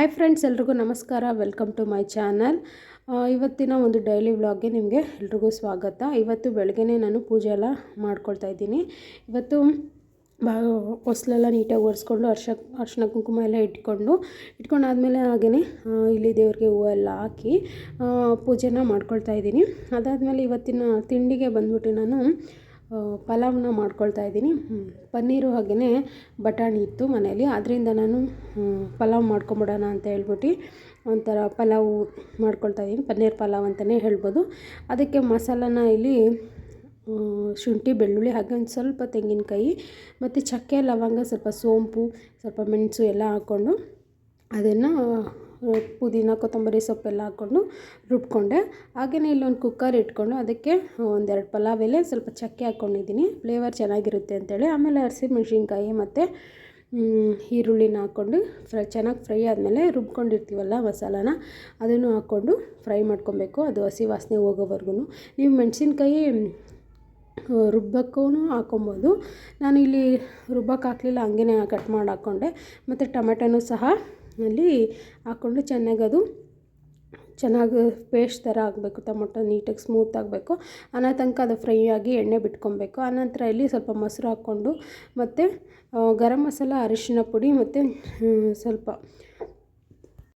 Hi friends ಎಲ್ರಿಗೂ ನಮಸ್ಕಾರ. Welcome to my channel ಇವತ್ತಿನ ಒಂದು ಡೈಲಿ ವ್ಲಾಗ್ಗೆ ನಿಮಗೆ ಎಲ್ರಿಗೂ ಸ್ವಾಗತ. ಇವತ್ತು ಬೆಳಗ್ಗೆನೇ ನಾನು ಪೂಜೆ ಎಲ್ಲ ಮಾಡ್ಕೊಳ್ತಾ ಇದ್ದೀನಿ. ಇವತ್ತು ಬಾ, ಹೊಸಲೆಲ್ಲ ನೀಟಾಗಿ ಒರೆಸ್ಕೊಂಡು ಅರ್ಶ ಅರ್ಶಿನ ಕುಂಕುಮ ಎಲ್ಲ ಇಟ್ಕೊಂಡು ಇಟ್ಕೊಂಡಾದಮೇಲೆ ಹಾಗೆಯೇ ಇಲ್ಲಿ ದೇವ್ರಿಗೆ ಹೂವು ಎಲ್ಲ ಹಾಕಿ ಪೂಜೆನ ಮಾಡ್ಕೊಳ್ತಾ ಇದ್ದೀನಿ. ಅದಾದಮೇಲೆ ಇವತ್ತಿನ ತಿಂಡಿಗೆ ಬಂದ್ಬಿಟ್ಟು ನಾನು ಆ, ಪಲಾವ್ನ ಮಾಡ್ಕೊಳ್ತಾ ಇದ್ದೀನಿ. ಪನ್ನೀರು ಹಾಗೆಯೇ ಬಟಾಣಿ ಇತ್ತು ಮನೆಯಲ್ಲಿ. ಅದರಿಂದ ನಾನು ಪಲಾವ್ ಮಾಡ್ಕೊಂಬಿಡೋಣ ಅಂತ ಹೇಳ್ಬಿಟ್ಟು ಒಂಥರ ಪಲಾವು ಮಾಡ್ಕೊಳ್ತಾ ಇದ್ದೀನಿ. ಪನ್ನೀರ್ ಪಲಾವ್ ಅಂತಲೇ ಹೇಳ್ಬೋದು. ಅದಕ್ಕೆ ಮಸಾಲನ ಇಲ್ಲಿ ಶುಂಠಿ ಬೆಳ್ಳುಳ್ಳಿ ಹಾಗೆ ಒಂದು ಸ್ವಲ್ಪ ತೆಂಗಿನಕಾಯಿ ಮತ್ತು ಚಕ್ಕೆ ಲವಂಗ ಸ್ವಲ್ಪ ಸೋಂಪು ಸ್ವಲ್ಪ ಮೆಣಸು ಎಲ್ಲ ಹಾಕ್ಕೊಂಡು ಅದನ್ನು ಪುದೀನ, ಕೊತ್ತಂಬರಿ ಸೊಪ್ಪೆಲ್ಲ ಹಾಕ್ಕೊಂಡು ರುಬ್ಕೊಂಡೆ. ಹಾಗೆಯೇ ಇಲ್ಲೊಂದು ಕುಕ್ಕರ್ ಇಟ್ಕೊಂಡು ಅದಕ್ಕೆ ಒಂದೆರಡು ಪಲಾವ್ ಎಲೆ, ಸ್ವಲ್ಪ ಚಕ್ಕೆ ಹಾಕ್ಕೊಂಡಿದ್ದೀನಿ. ಫ್ಲೇವರ್ ಚೆನ್ನಾಗಿರುತ್ತೆ ಅಂತೇಳಿ. ಆಮೇಲೆ ಹಸಿಮೆಣ್ಸಿನ್ಕಾಯಿ ಮತ್ತು ಈರುಳ್ಳಿನ ಹಾಕ್ಕೊಂಡು ಫ್ರೈ, ಚೆನ್ನಾಗಿ ಫ್ರೈ ಆದಮೇಲೆ ರುಬ್ಕೊಂಡಿರ್ತೀವಲ್ಲ ಮಸಾಲಾನ, ಅದನ್ನು ಹಾಕ್ಕೊಂಡು ಫ್ರೈ ಮಾಡ್ಕೊಬೇಕು. ಅದು ಹಸಿ ವಾಸನೆ ಹೋಗೋವರೆಗೂ ನೀವು ಮೆಣಸಿನ್ಕಾಯಿ ರುಬ್ಬಕ್ಕೂ ಹಾಕೊಬೋದು ನಾನು ಇಲ್ಲಿ ರುಬ್ಬಕ್ಕೆ ಹಾಕಲಿಲ್ಲ ಹಂಗೇ ಕಟ್ ಮಾಡಿ ಹಾಕ್ಕೊಂಡೆ. ಮತ್ತು ಟೊಮೆಟೊನೂ ಸಹ ಅಲ್ಲಿ ಹಾಕ್ಕೊಂಡು ಚೆನ್ನಾಗಿ ಅದು ಚೆನ್ನಾಗಿ ಪೇಸ್ಟ್ ಥರ ಆಗಬೇಕು, ಟೊಮೊಟೊ ನೀಟಾಗಿ ಸ್ಮೂತ್ ಆಗಬೇಕು. ಅನ್ನೋ ತನಕ ಅದು ಫ್ರೈ ಆಗಿ ಎಣ್ಣೆ ಬಿಟ್ಕೊಬೇಕು. ಆನಂತರ ಇಲ್ಲಿ ಸ್ವಲ್ಪ ಮೊಸರು ಹಾಕ್ಕೊಂಡು, ಮತ್ತು ಗರಂ ಮಸಾಲ ಅರಿಶಿನ ಪುಡಿ, ಮತ್ತು ಸ್ವಲ್ಪ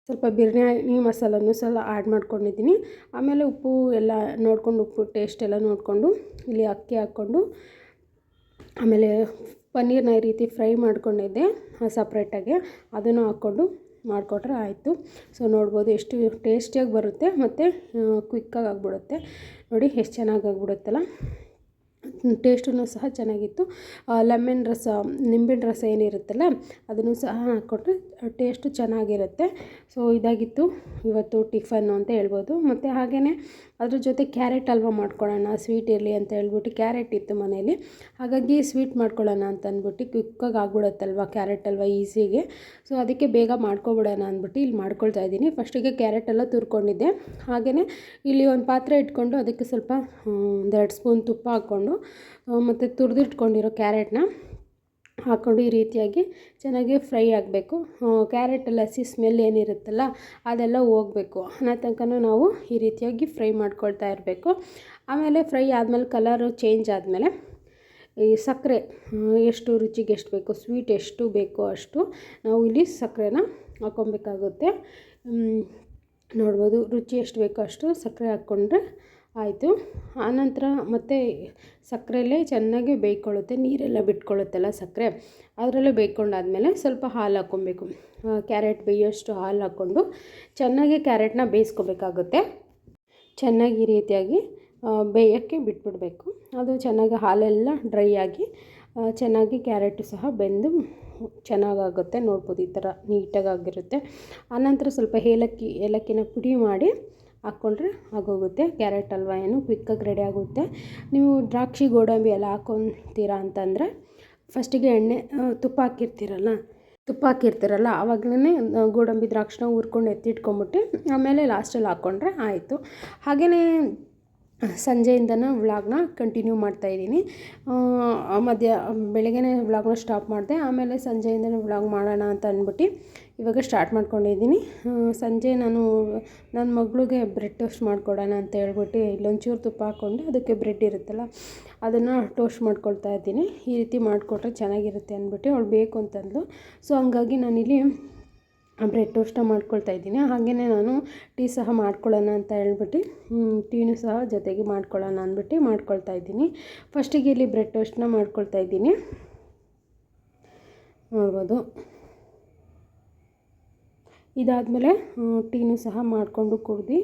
ಸ್ವಲ್ಪ ಬಿರಿಯಾನಿ ಮಸಾಲನೂ ಸಲ ಆ್ಯಡ್ ಮಾಡ್ಕೊಂಡಿದ್ದೀನಿ. ಆಮೇಲೆ ಉಪ್ಪು ಎಲ್ಲ ನೋಡಿಕೊಂಡು, ಉಪ್ಪು ಟೇಸ್ಟ್ ಎಲ್ಲ ನೋಡಿಕೊಂಡು, ಇಲ್ಲಿ ಅಕ್ಕಿ ಹಾಕ್ಕೊಂಡು, ಆಮೇಲೆ ಪನ್ನೀರ್ನ ಈ ರೀತಿ ಫ್ರೈ ಮಾಡ್ಕೊಂಡಿದ್ದೆ ಸಪ್ರೇಟಾಗಿ ಅದನ್ನು ಹಾಕ್ಕೊಂಡು ಮಾಡಿಕೊಟ್ರೆ ಆಯಿತು. ಸೊ ನೋಡ್ಬೋದು ಎಷ್ಟು ಟೇಸ್ಟಿಯಾಗಿ ಬರುತ್ತೆ ಮತ್ತು ಕ್ವಿಕ್ಕಾಗಿ ಆಗಿಬಿಡುತ್ತೆ. ನೋಡಿ ಎಷ್ಟು ಚೆನ್ನಾಗಿ ಆಗಿಬಿಡುತ್ತಲ್ಲ. ಟೇಸ್ಟೂ ಸಹ ಚೆನ್ನಾಗಿತ್ತು. ಲೆಮನ್ ರಸ ನಿಂಬೆಹಣ್ಣು ರಸ ಏನಿರುತ್ತಲ್ಲ, ಅದನ್ನು ಸಹ ಹಾಕ್ಕೊಟ್ರೆ ಟೇಸ್ಟು ಚೆನ್ನಾಗಿರುತ್ತೆ. ಸೊ, ಇದಾಗಿತ್ತು. ಇವತ್ತು ಟಿಫನ್ನು ಅಂತ ಹೇಳ್ಬೋದು. ಮತ್ತು ಹಾಗೆಯೇ ಅದ್ರ ಜೊತೆ ಕ್ಯಾರೆಟ್ ಹಲ್ವ ಮಾಡ್ಕೊಳ್ಳೋಣ, ಸ್ವೀಟ್ ಇರಲಿ ಅಂತ ಹೇಳ್ಬಿಟ್ಟು ಕ್ಯಾರೆಟ್ ಇತ್ತು ಮನೇಲಿ. ಹಾಗಾಗಿ ಸ್ವೀಟ್ ಮಾಡ್ಕೊಳ್ಳೋಣ ಅಂತ ಅಂದ್ಬಿಟ್ಟು ಕ್ವಿಕ್ಕಾಗಿ ಆಗ್ಬಿಡುತ್ತಲ್ವ ಕ್ಯಾರೆಟ್ ಹಲ್ವ ಈಸಿಗೆ. ಸೊ, ಅದಕ್ಕೆ ಬೇಗ ಮಾಡ್ಕೊಬಿಡೋಣ ಅಂದ್ಬಿಟ್ಟು ಇಲ್ಲಿ ಮಾಡ್ಕೊಳ್ತಾ ಇದ್ದೀನಿ. ಫಸ್ಟಿಗೆ ಕ್ಯಾರೆಟ್ ಎಲ್ಲ ತುರ್ಕೊಂಡಿದ್ದೆ. ಹಾಗೆಯೇ ಇಲ್ಲಿ ಒಂದು ಪಾತ್ರೆ ಇಟ್ಕೊಂಡು ಅದಕ್ಕೆ ಸ್ವಲ್ಪ ಒಂದೆರಡು ಸ್ಪೂನ್ ತುಪ್ಪ ಹಾಕ್ಕೊಂಡು, ಮತ್ತು ತುರಿದಿಟ್ಕೊಂಡಿರೋ ಕ್ಯಾರೆಟ್ನ ಹಾಕ್ಕೊಂಡು ಈ ರೀತಿಯಾಗಿ ಚೆನ್ನಾಗಿ ಫ್ರೈ ಆಗಬೇಕು. ಕ್ಯಾರೆಟಲ್ಲಿ ಹಸಿ ಸ್ಮೆಲ್ ಏನಿರುತ್ತಲ್ಲ, ಅದೆಲ್ಲ ಹೋಗಬೇಕು. ಅನ್ನೋ ತನಕನೂ ನಾವು ಈ ರೀತಿಯಾಗಿ ಫ್ರೈ ಮಾಡ್ಕೊಳ್ತಾ ಇರಬೇಕು. ಆಮೇಲೆ ಫ್ರೈ ಆದಮೇಲೆ ಕಲರು ಚೇಂಜ್ ಆದಮೇಲೆ ಈ ಸಕ್ಕರೆ ಎಷ್ಟು ರುಚಿಗೆ ಎಷ್ಟು ಬೇಕು ಸ್ವೀಟ್ ಎಷ್ಟು ಬೇಕೋ ಅಷ್ಟು ನಾವು ಇಲ್ಲಿ ಸಕ್ಕರೆನ ಹಾಕ್ಕೊಬೇಕಾಗುತ್ತೆ ನೋಡ್ಬೋದು ರುಚಿ ಎಷ್ಟು ಬೇಕೋ ಅಷ್ಟು ಸಕ್ಕರೆ ಹಾಕ್ಕೊಂಡ್ರೆ ಆಯಿತು. ಆನಂತರ ಮತ್ತೆ ಸಕ್ಕರೆಯಲ್ಲೇ ಚೆನ್ನಾಗಿ ಬೇಯ್ಕೊಳ್ಳುತ್ತೆ. ನೀರೆಲ್ಲ ಬಿಟ್ಕೊಳ್ಳುತ್ತಲ್ಲ ಸಕ್ಕರೆ. ಅದರಲ್ಲೇ ಬೇಯ್ಕೊಂಡಾದಮೇಲೆ ಸ್ವಲ್ಪ ಹಾಲು ಹಾಕ್ಕೊಬೇಕು. ಕ್ಯಾರೆಟ್ ಬೇಯೋಷ್ಟು ಹಾಲು ಹಾಕ್ಕೊಂಡು ಚೆನ್ನಾಗಿ ಕ್ಯಾರೆಟ್ನ ಬೇಯಿಸ್ಕೋಬೇಕಾಗುತ್ತೆ. ಚೆನ್ನಾಗಿ ಈ ರೀತಿಯಾಗಿ ಬೇಯೋಕ್ಕೆ ಬಿಟ್ಬಿಡಬೇಕು. ಅದು ಚೆನ್ನಾಗಿ ಹಾಲೆಲ್ಲ ಡ್ರೈ ಆಗಿ ಚೆನ್ನಾಗಿ ಕ್ಯಾರೆಟು ಸಹ ಬೆಂದು ಚೆನ್ನಾಗಾಗುತ್ತೆ. ನೋಡ್ಬೋದು ಈ ಥರ ನೀಟಾಗಿ ಆಗಿರುತ್ತೆ ಆನಂತರ ಸ್ವಲ್ಪ ಏಲಕ್ಕಿ, ಏಲಕ್ಕಿನ ಪುಡಿ ಮಾಡಿ ಹಾಕ್ಕೊಂಡ್ರೆ ಆಗೋಗುತ್ತೆ. ಕ್ಯಾರೆಟ್ ಹಲ್ವ ಏನು ಕ್ವಿಕ್ಕಾಗಿ ರೆಡಿ ಆಗುತ್ತೆ. ನೀವು ದ್ರಾಕ್ಷಿ, ಗೋಡಂಬಿ ಎಲ್ಲ ಹಾಕ್ಕೊತೀರಾ ಅಂತಂದರೆ ಫಸ್ಟಿಗೆ ಎಣ್ಣೆ ತುಪ್ಪ ಹಾಕಿರ್ತೀರಲ್ಲ ತುಪ್ಪ ಹಾಕಿರ್ತೀರಲ್ಲ ಆವಾಗಲೇ ಗೋಡಂಬಿ ದ್ರಾಕ್ಷಿನ ಹುರ್ಕೊಂಡು ಎತ್ತಿಟ್ಕೊಂಬಿಟ್ಟು ಆಮೇಲೆ ಲಾಸ್ಟಲ್ಲಿ ಹಾಕ್ಕೊಂಡ್ರೆ ಆಯಿತು. ಹಾಗೆಯೇ ಸಂಜೆಯಿಂದನೂ ವ್ಲಾಗ್ನ ಕಂಟಿನ್ಯೂ ಮಾಡ್ತಾಯಿದ್ದೀನಿ ಮಧ್ಯ, ಬೆಳಗ್ಗೆನೇ ವ್ಲಾಗ್ನ ಸ್ಟಾಪ್ ಮಾಡಿದೆ, ಆಮೇಲೆ ಸಂಜೆಯಿಂದನೂ ವ್ಲಾಗ್ ಮಾಡೋಣ ಅಂತ ಅಂದ್ಬಿಟ್ಟು ಇವಾಗ ಸ್ಟಾರ್ಟ್ ಮಾಡ್ಕೊಂಡಿದ್ದೀನಿ. ಸಂಜೆ ನಾನು, ನನ್ನ ಮಗಳಿಗೆ ಬ್ರೆಡ್ ಟೋಸ್ಟ್ ಮಾಡಿಕೊಡೋಣ ಅಂತ ಹೇಳ್ಬಿಟ್ಟು ಇಲ್ಲೊಂಚೂರು ತುಪ್ಪ ಹಾಕ್ಕೊಂಡು ಅದಕ್ಕೆ ಬ್ರೆಡ್ ಇರುತ್ತಲ್ಲ, ಅದನ್ನು ಟೋಸ್ಟ್ ಮಾಡ್ಕೊಳ್ತಾ ಇದ್ದೀನಿ. ಈ ರೀತಿ ಮಾಡಿಕೊಟ್ರೆ ಚೆನ್ನಾಗಿರುತ್ತೆ ಅಂದ್ಬಿಟ್ಟು ಅವಳು ಬೇಕು ಅಂತಂದ್ಲು. ಸೊ ಹಂಗಾಗಿ ನಾನಿಲ್ಲಿ ಬ್ರೆಡ್ ಟೋಸ್ಟ ಮಾಡ್ಕೊಳ್ತಾ ಇದ್ದೀನಿ. ಹಾಗೆಯೇ ನಾನು ಟೀ ಸಹ ಮಾಡ್ಕೊಳ್ಳೋಣ ಅಂತ ಹೇಳ್ಬಿಟ್ಟು ಟೀನೂ ಸಹ ಜೊತೆಗೆ ಮಾಡ್ಕೊಳ್ಳೋಣ ಅಂದ್ಬಿಟ್ಟು ಮಾಡ್ಕೊಳ್ತಾ ಇದ್ದೀನಿ. ಫಸ್ಟಿಗೆ ಇಲ್ಲಿ ಬ್ರೆಡ್ ಟೋಸ್ಟ್ನ ಮಾಡ್ಕೊಳ್ತಾ ಇದ್ದೀನಿ. ನೋಡ್ಬೋದು. ಇದಾದಮೇಲೆ ಟೀನೂ ಸಹ ಮಾಡಿಕೊಂಡು ಕುಡ್ದು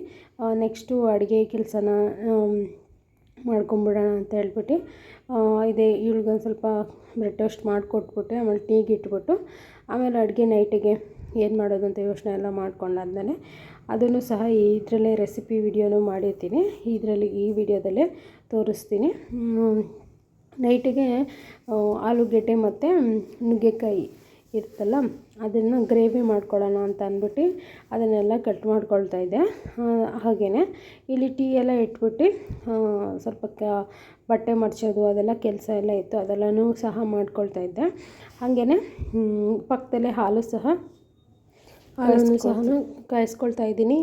ನೆಕ್ಸ್ಟು ಅಡುಗೆ ಕೆಲಸನ ಮಾಡ್ಕೊಂಬಿಡೋಣ ಅಂತ ಹೇಳ್ಬಿಟ್ಟು ಇದೇ ಇವ್ಳಿಗೊಂದು ಸ್ವಲ್ಪ ಬ್ರೆಡ್ ಟೋಸ್ಟ್ ಮಾಡಿಕೊಟ್ಬಿಟ್ಟು, ಆಮೇಲೆ ಟೀಗೆ ಇಟ್ಬಿಟ್ಟು, ಆಮೇಲೆ ಅಡುಗೆ ನೈಟಿಗೆ ಏನು ಮಾಡೋದು ಅಂತ ಯೋಚನೆ ಎಲ್ಲ ಮಾಡ್ಕೊಂಡಾದ್ಮೇಲೆ ಅದನ್ನು ಸಹ ಇದರಲ್ಲೇ ರೆಸಿಪಿ ವಿಡಿಯೋನೂ ಮಾಡಿರ್ತೀನಿ. ಇದರಲ್ಲಿ ಈ ವಿಡಿಯೋದಲ್ಲೇ ತೋರಿಸ್ತೀನಿ. ನೈಟಿಗೆ ಆಲೂಗೆಡ್ಡೆ ಮತ್ತು ನುಗ್ಗೆಕಾಯಿ ಇರುತ್ತಲ್ಲ, ಅದನ್ನು ಗ್ರೇವಿ ಮಾಡ್ಕೊಳ್ಳೋಣ ಅಂತ ಅಂದ್ಬಿಟ್ಟು ಅದನ್ನೆಲ್ಲ ಕಟ್ ಮಾಡ್ಕೊಳ್ತಾ ಇದ್ದೆ. ಹಾಗೆಯೇ ಇಲ್ಲಿ ಟೀ ಎಲ್ಲ ಇಟ್ಬಿಟ್ಟು ಸ್ವಲ್ಪ ಕ, ಬಟ್ಟೆ ಮಡ್ಚೋದು, ಅದೆಲ್ಲ ಕೆಲಸ ಎಲ್ಲ ಇತ್ತು, ಅದೆಲ್ಲನೂ ಸಹ ಮಾಡ್ಕೊಳ್ತಾ ಇದ್ದೆ. ಹಾಗೆಯೇ ಪಕ್ಕದಲ್ಲೇ ಹಾಲು ಸಹ ಹಾಲನ್ನು ಸಹ ಕಾಯಿಸ್ಕೊಳ್ತಾ ಇದ್ದೀನಿ.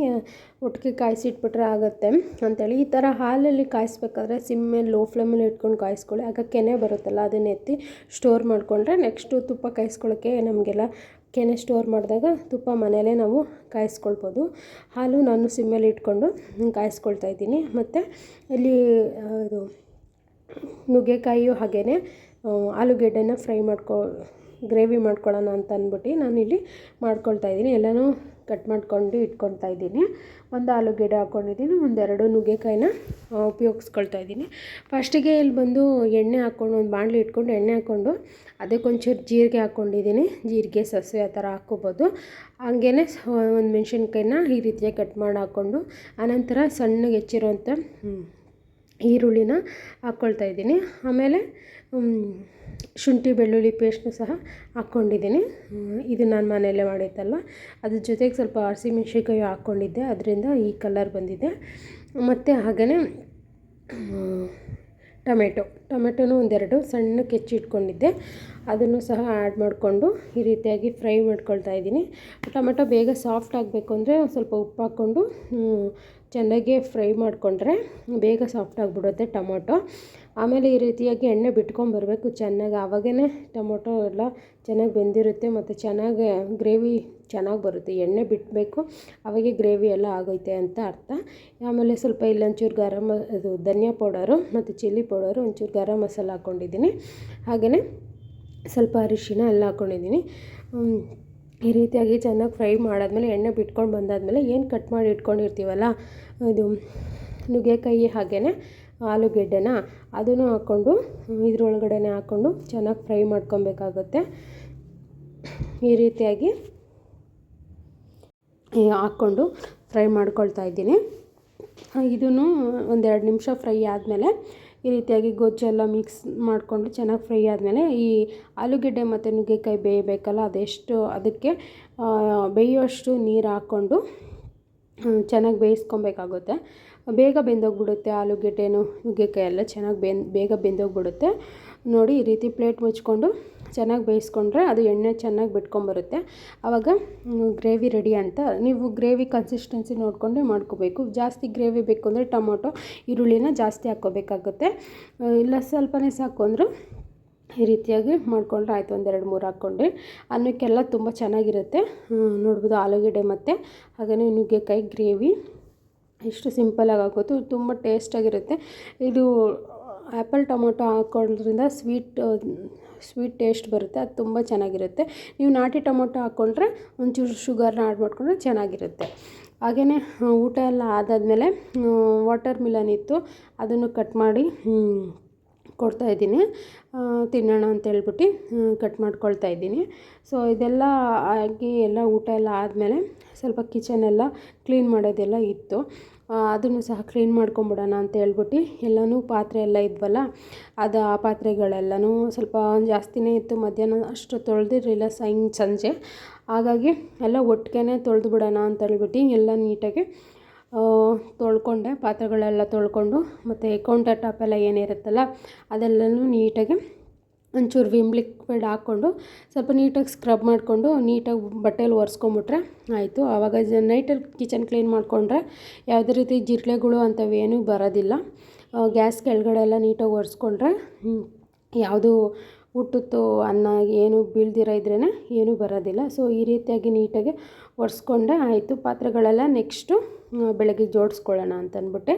ಒಟ್ಟಿಗೆ ಕಾಯಿಸಿಟ್ಬಿಟ್ರೆ ಆಗುತ್ತೆ ಅಂತೇಳಿ. ಈ ಥರ ಹಾಲಲ್ಲಿ ಕಾಯಿಸ್ಬೇಕಾದ್ರೆ ಸಿಮ್ಮೆ ಲೋ ಫ್ಲೇಮಲ್ಲಿ ಇಟ್ಕೊಂಡು ಕಾಯಿಸ್ಕೊಳ್ಳಿ. ಆಗ ಕೆನೆ ಬರುತ್ತಲ್ಲ, ಅದನ್ನ ಎತ್ತಿ ಸ್ಟೋರ್ ಮಾಡಿಕೊಂಡ್ರೆ ನೆಕ್ಸ್ಟು ತುಪ್ಪ ಕಾಯಿಸ್ಕೊಳ್ಳೋಕ್ಕೆ ನಮಗೆಲ್ಲ ಕೆನೆ ಸ್ಟೋರ್ ಮಾಡಿದಾಗ ತುಪ್ಪ ಮನೆಯಲ್ಲೇ ನಾವು ಕಾಯಿಸ್ಕೊಳ್ಬೋದು. ಹಾಲು ನಾನು ಸಿಮ್ಮಲ್ಲಿ ಇಟ್ಕೊಂಡು ಕಾಯಿಸ್ಕೊಳ್ತಾ ಇದ್ದೀನಿ. ಮತ್ತು ಇಲ್ಲಿ ಇದು ನುಗ್ಗೆಕಾಯಿಯು ಹಾಗೆಯೇ ಆಲೂಗೆಡ್ಡೆನ ಫ್ರೈ ಮಾಡ್ಕೊ ಗ್ರೇವಿ ಮಾಡ್ಕೊಳ್ಳೋಣ ಅಂತ ಅಂದ್ಬಿಟ್ಟು ನಾನಿಲ್ಲಿ ಮಾಡ್ಕೊಳ್ತಾ ಇದ್ದೀನಿ. ಎಲ್ಲನೂ ಕಟ್ ಮಾಡ್ಕೊಂಡು ಇಟ್ಕೊಳ್ತಾ ಇದ್ದೀನಿ. ಒಂದು ಆಲೂಗೆಡ್ಡೆ ಹಾಕ್ಕೊಂಡಿದ್ದೀನಿ ಒಂದೆರಡು ನುಗ್ಗೆಕಾಯಿನ ಉಪಯೋಗಿಸ್ಕೊಳ್ತಾ ಇದ್ದೀನಿ. ಫಸ್ಟಿಗೆ ಇಲ್ಲಿ ಬಂದು ಎಣ್ಣೆ ಹಾಕ್ಕೊಂಡು, ಒಂದು ಬಾಣಲಿ ಇಟ್ಕೊಂಡು ಎಣ್ಣೆ ಹಾಕ್ಕೊಂಡು ಅದಕ್ಕೊಂಚೂರು ಜೀರಿಗೆ ಹಾಕ್ಕೊಂಡಿದ್ದೀನಿ. ಜೀರಿಗೆ, ಸೊಸೆ ಆ ಥರ ಹಾಕ್ಕೋಬೋದು. ಹಂಗೇ ಒಂದು ಮೆಣಸಿನ್ಕಾಯಿನ ಈ ರೀತಿಯಾಗಿ ಕಟ್ ಮಾಡಿ ಹಾಕ್ಕೊಂಡು, ಆನಂತರ ಸಣ್ಣಗೆ ಹೆಚ್ಚಿರೋಂಥ ಈರುಳ್ಳಿನ ಹಾಕ್ಕೊಳ್ತಾ ಇದ್ದೀನಿ. ಆಮೇಲೆ ಶುಂಠಿ, ಬೆಳ್ಳುಳ್ಳಿ ಪೇಸ್ಟ್ನು ಸಹ ಹಾಕ್ಕೊಂಡಿದ್ದೀನಿ. ಇದು ನಾನು ಮನೆಯಲ್ಲೇ ಮಾಡಿದ್ದಲ್ಲ. ಅದ್ರ ಜೊತೆಗೆ ಸ್ವಲ್ಪ ಹಸಿಮೆಣ್ಸಿನ್ಕಾಯಿ ಹಾಕ್ಕೊಂಡಿದ್ದೆ. ಅದರಿಂದ ಈ ಕಲರ್ ಬಂದಿದೆ. ಮತ್ತು ಹಾಗೆಯೇ ಟೊಮೆಟೊ. ಟೊಮೆಟೊನೂ ಒಂದೆರಡು ಸಣ್ಣಕ್ಕೆ ಹೆಚ್ಚಿಟ್ಕೊಂಡಿದ್ದೆ ಅದನ್ನು ಸಹ ಆ್ಯಡ್ ಮಾಡಿಕೊಂಡು ಈ ರೀತಿಯಾಗಿ ಫ್ರೈ ಮಾಡ್ಕೊಳ್ತಾ ಇದ್ದೀನಿ. ಟೊಮೆಟೊ ಬೇಗ ಸಾಫ್ಟ್ ಆಗಬೇಕು ಅಂದರೆ ಸ್ವಲ್ಪ ಉಪ್ಪು ಹಾಕ್ಕೊಂಡು ಚೆನ್ನಾಗಿ ಫ್ರೈ ಮಾಡಿಕೊಂಡ್ರೆ ಬೇಗ ಸಾಫ್ಟ್ ಆಗಿಬಿಡುತ್ತೆ ಟೊಮೊಟೊ. ಆಮೇಲೆ ಈ ರೀತಿಯಾಗಿ ಎಣ್ಣೆ ಬಿಟ್ಕೊಂಡ್ಬರ್ಬೇಕು ಚೆನ್ನಾಗಿ. ಆವಾಗೇ ಟೊಮೊಟೊ ಎಲ್ಲ ಚೆನ್ನಾಗಿ ಬೆಂದಿರುತ್ತೆ ಮತ್ತು ಚೆನ್ನಾಗಿ ಗ್ರೇವಿ ಚೆನ್ನಾಗಿ ಬರುತ್ತೆ, ಎಣ್ಣೆ ಬಿಡಬೇಕು ಅವಾಗೆ ಗ್ರೇವಿ ಎಲ್ಲ ಆಗೋಯ್ತೆ ಅಂತ ಅರ್ಥ. ಆಮೇಲೆ ಸ್ವಲ್ಪ ಇಲ್ಲೊಂಚೂರು ಗರಂ ಇದು ಧನಿಯಾ ಪೌಡರು ಮತ್ತು ಚಿಲ್ಲಿ ಪೌಡರು ಒಂಚೂರು ಗರಂ ಮಸಾಲ ಹಾಕ್ಕೊಂಡಿದ್ದೀನಿ. ಹಾಗೆಯೇ ಸ್ವಲ್ಪ ಅರಿಶಿನ ಎಲ್ಲ ಹಾಕ್ಕೊಂಡಿದ್ದೀನಿ. ಈ ರೀತಿಯಾಗಿ ಚೆನ್ನಾಗಿ ಫ್ರೈ ಮಾಡಾದಮೇಲೆ, ಎಣ್ಣೆ ಬಿಟ್ಕೊಂಡು ಬಂದಾದಮೇಲೆ ಏನು ಕಟ್ ಮಾಡಿ ಇಟ್ಕೊಂಡಿರ್ತೀವಲ್ಲ, ಇದು ನುಗ್ಗೆಕಾಯಿ ಹಾಗೆಯೇ ಆಲೂಗೆಡ್ಡೆನ ಅದನ್ನು ಹಾಕ್ಕೊಂಡು ಇದ್ರೊಳಗಡೆ ಹಾಕ್ಕೊಂಡು ಚೆನ್ನಾಗಿ ಫ್ರೈ ಮಾಡ್ಕೊಬೇಕಾಗುತ್ತೆ. ಈ ರೀತಿಯಾಗಿ ಹಾಕ್ಕೊಂಡು ಫ್ರೈ ಮಾಡ್ಕೊಳ್ತಾ ಇದ್ದೀನಿ. ಇದನ್ನು ಒಂದೆರಡು ನಿಮಿಷ ಫ್ರೈ ಆದಮೇಲೆ ಈ ರೀತಿಯಾಗಿ ಗೊಜ್ಜೆಲ್ಲ ಮಿಕ್ಸ್ ಮಾಡಿಕೊಂಡು ಚೆನ್ನಾಗಿ ಫ್ರೈ ಆದಮೇಲೆ ಈ ಆಲೂಗೆಡ್ಡೆ ಮತ್ತು ನುಗ್ಗೆಕಾಯಿ ಬೇಯಬೇಕಲ್ಲ, ಅದೆಷ್ಟು ಅದಕ್ಕೆ ಬೇಯೋಷ್ಟು ನೀರು ಹಾಕ್ಕೊಂಡು ಚೆನ್ನಾಗಿ ಬೇಯಿಸ್ಕೊಬೇಕಾಗುತ್ತೆ. ಬೇಗ ಬೆಂದೋಗ್ಬಿಡುತ್ತೆ ಆಲೂಗೆಡ್ಡೆನೂ, ನುಗ್ಗೆಕಾಯಿ ಎಲ್ಲ ಚೆನ್ನಾಗಿ ಬೆಂದು, ಬೇಗ ಬೆಂದೋಗ್ಬಿಡುತ್ತೆ. ನೋಡಿ ಈ ರೀತಿ ಪ್ಲೇಟ್ ಮುಚ್ಕೊಂಡು ಚೆನ್ನಾಗಿ ಬೇಯಿಸ್ಕೊಂಡ್ರೆ ಅದು ಎಣ್ಣೆ ಚೆನ್ನಾಗಿ ಬಿಟ್ಕೊಂಬರುತ್ತೆ. ಆವಾಗ ಗ್ರೇವಿ ರೆಡಿ ಅಂತ ನೀವು ಗ್ರೇವಿ ಕನ್ಸಿಸ್ಟೆನ್ಸಿ ನೋಡಿಕೊಂಡೆ ಮಾಡ್ಕೋಬೇಕು. ಜಾಸ್ತಿ ಗ್ರೇವಿ ಬೇಕು ಅಂದರೆ ಟೊಮೊಟೊ, ಈರುಳ್ಳಿನ ಜಾಸ್ತಿ ಹಾಕ್ಕೋಬೇಕಾಗುತ್ತೆ. ಇಲ್ಲ ಸ್ವಲ್ಪನೇ ಸಾಕು ಅಂದರೂ ಈ ರೀತಿಯಾಗಿ ಮಾಡ್ಕೊಂಡ್ರೆ ಆಯಿತು. ಒಂದೆರಡು ಮೂರು ಹಾಕ್ಕೊಂಡ್ರೆ ಅನ್ನಕ್ಕೆಲ್ಲ ತುಂಬ ಚೆನ್ನಾಗಿರುತ್ತೆ. ನೋಡ್ಬೋದು ಆಲೂಗೆಡ್ಡೆ ಮತ್ತು ಹಾಗೆಯೇ ನುಗ್ಗೆಕಾಯಿ, ಗ್ರೇವಿ. ಎಷ್ಟು ಸಿಂಪಲಾಗಿ ಆಗೋದು ತುಂಬ ಟೇಸ್ಟಾಗಿರುತ್ತೆ. ಇದು ಆ್ಯಪಲ್ ಟೊಮೊಟೊ ಹಾಕೋದ್ರಿಂದ ಸ್ವೀಟ್ ಸ್ವೀಟ್ ಟೇಸ್ಟ್ ಬರುತ್ತೆ, ಅದು ತುಂಬ ಚೆನ್ನಾಗಿರುತ್ತೆ. ನೀವು ನಾಟಿ ಟೊಮೊಟೊ ಹಾಕ್ಕೊಂಡ್ರೆ ಒಂಚೂರು ಶುಗರ್ನ ಆ್ಯಡ್ ಮಾಡಿಕೊಂಡ್ರೆ ಚೆನ್ನಾಗಿರುತ್ತೆ. ಹಾಗೆಯೇ ಊಟ ಎಲ್ಲ ಆದಾದಮೇಲೆ ವಾಟರ್ ಮಿಲನ್ ಇತ್ತು, ಅದನ್ನು ಕಟ್ ಮಾಡಿ ಕೊಡ್ತಾ ಇದ್ದೀನಿ. ತಿನ್ನೋಣ ಅಂತೇಳ್ಬಿಟ್ಟು ಕಟ್ ಮಾಡ್ಕೊಳ್ತಾ ಇದ್ದೀನಿ. ಸೊ, ಇದೆಲ್ಲ ಆಗಿ ಎಲ್ಲ ಊಟ ಎಲ್ಲ ಆದಮೇಲೆ ಸ್ವಲ್ಪ ಕಿಚನೆಲ್ಲ ಕ್ಲೀನ್ ಮಾಡೋದೆಲ್ಲ ಇತ್ತು. ಅದನ್ನು ಸಹ ಕ್ಲೀನ್ ಮಾಡ್ಕೊಂಬಿಡೋಣ ಅಂತ ಹೇಳ್ಬಿಟ್ಟು ಎಲ್ಲನೂ ಪಾತ್ರೆ ಎಲ್ಲ ಇದ್ವಲ್ಲ, ಅದು ಆ ಪಾತ್ರೆಗಳೆಲ್ಲನೂ ಸ್ವಲ್ಪ ಜಾಸ್ತಿನೇ ಇತ್ತು. ಮಧ್ಯಾಹ್ನ ಅಷ್ಟು ತೊಳೆದಿರಲಿಲ್ಲ ಸೈನ್ ಸಂಜೆ. ಹಾಗಾಗಿ ಎಲ್ಲ ಒಟ್ಟಿಗೆ ತೊಳೆದು ಬಿಡೋಣ ಅಂತ ಹೇಳ್ಬಿಟ್ಟು ಎಲ್ಲ ನೀಟಾಗಿ ತೊಳ್ಕೊಂಡೆ. ಪಾತ್ರೆಗಳೆಲ್ಲ ತೊಳ್ಕೊಂಡು ಮತ್ತು ಕೌಂಟರ್ ಟಾಪ್ ಎಲ್ಲ ಏನಿರುತ್ತಲ್ಲ, ಅದೆಲ್ಲನೂ ನೀಟಾಗಿ ಒಂಚೂರು ವಿಮ್ ಲಿಕ್ವಿಡ್ ಹಾಕ್ಕೊಂಡು ಸ್ವಲ್ಪ ನೀಟಾಗಿ ಸ್ಕ್ರಬ್ ಮಾಡಿಕೊಂಡು ನೀಟಾಗಿ ಬಟ್ಟೆಯಲ್ಲಿ ಒರೆಸ್ಕೊಂಬಿಟ್ರೆ ಆಯಿತು. ಆವಾಗ ನೈಟಲ್ಲಿ ಕಿಚನ್ ಕ್ಲೀನ್ ಮಾಡಿಕೊಂಡ್ರೆ ಯಾವುದೇ ರೀತಿ ಜಿರಳೆಗಳು ಅಂಥವೇನೂ ಬರೋದಿಲ್ಲ. ಗ್ಯಾಸ್ ಕೆಳಗಡೆ ಎಲ್ಲ ನೀಟಾಗಿ ಒರೆಸ್ಕೊಂಡ್ರೆ ಯಾವುದು ಹುಟ್ಟುತ್ತೋ ಅನ್ನ ಏನು ಬೀಳ್ದಿರ ಇದ್ರೇ ಏನೂ ಬರೋದಿಲ್ಲ. ಸೊ, ಈ ರೀತಿಯಾಗಿ ನೀಟಾಗಿ ಒರೆಸ್ಕೊಂಡೆ ಆಯಿತು. ಪಾತ್ರೆಗಳೆಲ್ಲ ನೆಕ್ಸ್ಟು ಬೆಳಗ್ಗೆ ಜೋಡಿಸ್ಕೊಳ್ಳೋಣ ಅಂತ ಅಂದ್ಬಿಟ್ಟೆ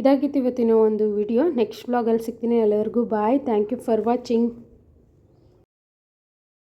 ಇದಾಗಿತ್ತು ಇವತ್ತಿನ ಒಂದು ವಿಡಿಯೋ. ನೆಕ್ಸ್ಟ್ ಬ್ಲಾಗಲ್ಲಿ ಸಿಗ್ತೀನಿ. ಎಲ್ಲರಿಗೂ bye. Thank you for watching.